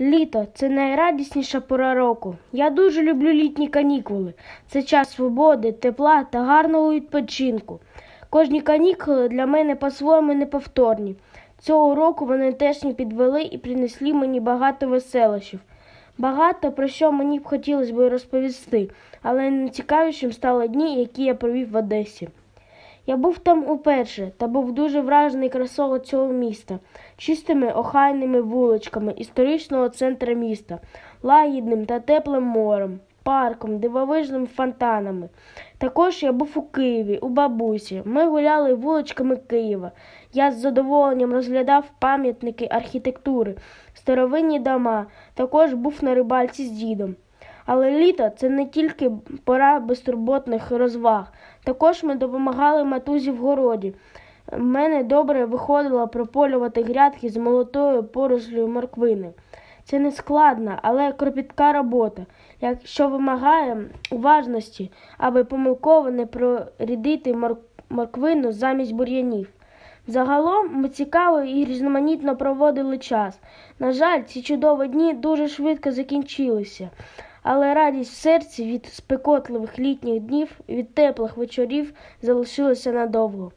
Літо це найрадісніша пора року. Я дуже люблю літні канікули. Це час свободи, тепла та гарного відпочинку. Кожні канікули для мене по-своєму неповторні. Цього року вони теж не підвели і принесли мені багато веселощів. Багато про що мені б хотілося б розповісти, але найцікавішим стали дні, які я провів в Одесі. Я був там уперше та був дуже вражений красою цього міста, чистими охайними вуличками історичного центру міста, лагідним та теплим морем, парком, дивовижними фонтанами. Також я був у Києві, у бабусі. Ми гуляли вуличками Києва. Я з задоволенням розглядав пам'ятники архітектури, старовинні дома. Також був на рибальці з дідом. Але літо це не тільки пора безтурботних розваг. Також ми допомагали матузі в городі. В мене добре виходило прополювати грядки з молотою порослю морквини. Це не складна, але кропітка робота, якщо вимагає уважності, аби помилково не прорідити мор- морквину замість бур'янів. Загалом ми цікаво і різноманітно проводили час. На жаль, ці чудові дні дуже швидко закінчилися, але радість в серці від спекотливих літніх днів, від теплих вечорів залишилася надовго.